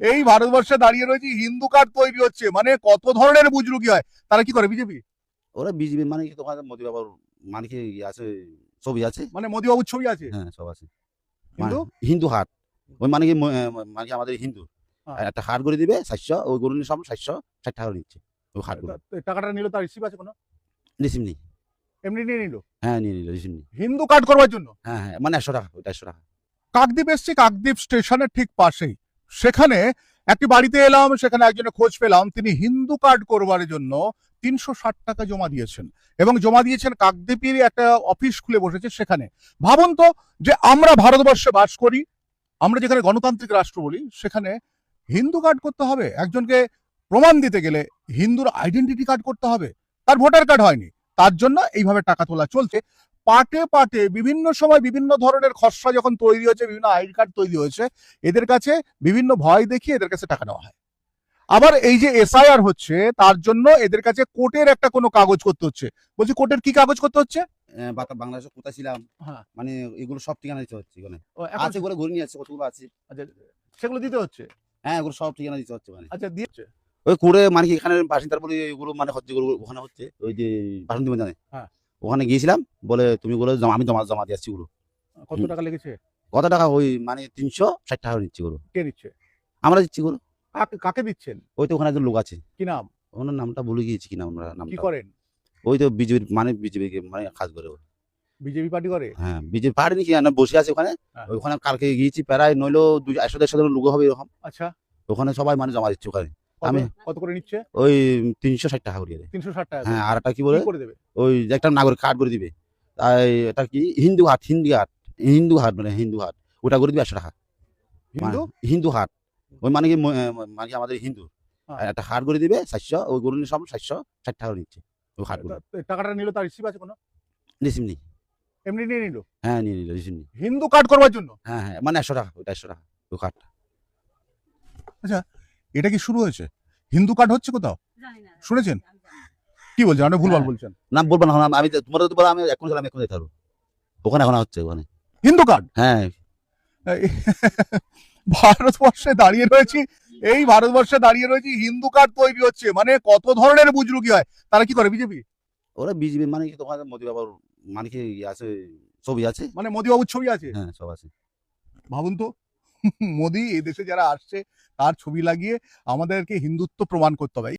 এই ভারতবর্ষে দাঁড়িয়ে রয়েছে হিন্দু কার্ড তৈরি হচ্ছে। মানে কত ধরনের বুজরুকি হয়? তারা কি করে বিজেপি? ওরা বিজেপি মানে কি তোমার মোদি বাবার মানে কি আছে ছবি আছে? মানে মোদি বাবুর ছবি আছে? হ্যাঁ সব আছে। হিন্দু? মানে হিন্দু হাট। ওই মানে কি মানে কি আমাদের হিন্দু। হ্যাঁ। একটা হাট করে দিবে সাতশো ওই গরু নিয়ে সব সাতশো ষাট টাকা নিচ্ছে ওই হাট টাকাটা নিল তার রিসিভ আছে কোনো? রিসিভ নেই। এমনি নিয়ে নিল? হ্যাঁ নিয়ে নিল রিসিভ নেই। হিন্দু কার্ড করবার জন্য? হ্যাঁ হ্যাঁ মানে একশো টাকা ওইটা একশো টাকা। কাকদ্বীপ এসছি কাকদ্বীপ স্টেশনের ঠিক পাশেই। সেখানে একটি বাড়িতে এলাম, সেখানে একজনের খোঁজ পেলাম। তিনি হিন্দু কার্ড করবার জন্য তিনশো ষাট টাকা জমা দিয়েছেন এবং জমা দিয়েছেন কাকদ্বীপের একটা অফিস খুলে বসেছে সেখানে। ভাবুন তো যে আমরা ভারতবর্ষে বাস করি, আমরা যেখানে গণতান্ত্রিক রাষ্ট্র বলি, সেখানে হিন্দু কার্ড করতে হবে। একজনকে প্রমাণ দিতে গেলে হিন্দুর আইডেন্টিটি কার্ড করতে হবে। তার ভোটার কার্ড হয়নি। তার জন্য এইভাবে টাকা তোলা চলছে। পাটে পাটে বিভিন্ন সময় বিভিন্ন ধরনের খসড়া যখন তৈরি হয়েছে বিভিন্ন আইডি কার্ড তৈরি হয়েছে এদের কাছে বিভিন্ন ভয় দেখিয়ে এদের কাছে টাকা নেওয়া হয়। আবার এই যে এসআইআর হচ্ছে তার জন্য এদের কাছে কোর্টের একটা কোনো কাগজ করতে হচ্ছে। বলছি কোর্টের কি কাগজ করতে হচ্ছে? বাংলাদেশে কোথায় ছিলাম? হ্যাঁ। মানে এগুলো সব ঠিকানা দিতে হচ্ছে এখানে। আছে করে ঘুরে নিয়ে যাচ্ছে কতগুলো আছে? আচ্ছা, সেগুলো দিতে হচ্ছে? হ্যাঁ এগুলো সব ঠিকানা দিতে হচ্ছে মানে। আচ্ছা দিয়েছে ওই করে মানে কি এখানে বাসিন্দার বলে এগুলো মানে হচ্ছে ওখানে হচ্ছে ওই যে বাসন্তী ময়দানে হ্যাঁ। ওখানে গিয়েছিলাম বলে তুমি বলে আমি জমা জমা দিয়ে আসছি ওগুলো কত টাকা লেগেছে? কত টাকা? ওই মানে তিনশো ষাট টাকা নিচ্ছি ওগুলো কে দিচ্ছে? আমরা দিচ্ছি ওগুলো কাকে দিচ্ছেন? ওই তো ওখানে একজন লোক আছে। কি নাম? ওনার নামটা ভুলে গিয়েছি কি নাম আমরা কি করেন? ওই তো বিজেপির মানে বিজেপি মানে কাজ করে ও। বিজেপি পার্টি করে? হ্যাঁ বিজেপি পার্টি নাকি বসে আছে ওখানে। হ্যাঁ। ওখানে কালকে গিয়েছি প্রায় নইলো দুই একশো দেড়শো জন লোক হবে এরকম। আচ্ছা। ওখানে সবাই মানে জমা দিচ্ছে ওখানে। আমি- কত করে নিচ্ছে? ওই তিনশো ষাট টাকা করে তিনশো ষাট টাকা হ্যাঁ আর একটা কি বলে? করে দেবে? ওই একটা নাগরিক কার্ড করে দিবে। তাই এটা কি? হিন্দু হাট হিন্দি হাট হিন্দু হাট মানে হিন্দু হাট। ওটা করে দিবে একশো টাকা। হিন্দু মানে হিন্দু? হাট। ওই মানে কি মানে আমাদের হিন্দু। হ্যাঁ। একটা হাট করে দিবে সাতশো ওই গরু সব সাতশো ষাট টাকা নিচ্ছে ওই হাট টাকাটা নিল তার রিসিভ আছে কোনো? রিসিভ নেই। এমনি নিয়ে নিল? হ্যাঁ নিয়ে নিল রিসিভ নেই। হিন্দু কার্ড করবার জন্য? হ্যাঁ হ্যাঁ মানে একশো টাকা ওইটা একশো টাকা ওই কার্ডটা এটা কি শুরু হয়েছে? হিন্দু কার্ড হচ্ছে কোথাও? শুনেছেন? কি বলছেন? আপনি ভুলভাল হ্যাঁ। বলছেন। না বলব না এখন আমি তোমার তো বলো আমি এখন আমি এখন যেতে ওখানে এখন হচ্ছে ওখানে। হিন্দু কার্ড হ্যাঁ। ভারতবর্ষে দাঁড়িয়ে রয়েছি এই ভারতবর্ষে দাঁড়িয়ে রয়েছি হিন্দু কার্ড তৈরি হচ্ছে। মানে কত ধরনের বুজরুকি হয়? তারা কি করে বিজেপি? ওরা বিজেপি মানে কি তোমার মোদি বাবার মানে কি ইয়ে আছে ছবি আছে? মানে মোদি বাবুর ছবি আছে? হ্যাঁ সব আছে। ভাবুন তো। মোদি এই দেশে যারা আসছে তার ছবি লাগিয়ে আমাদেরকে হিন্দুত্ব প্রমাণ করতে হবে।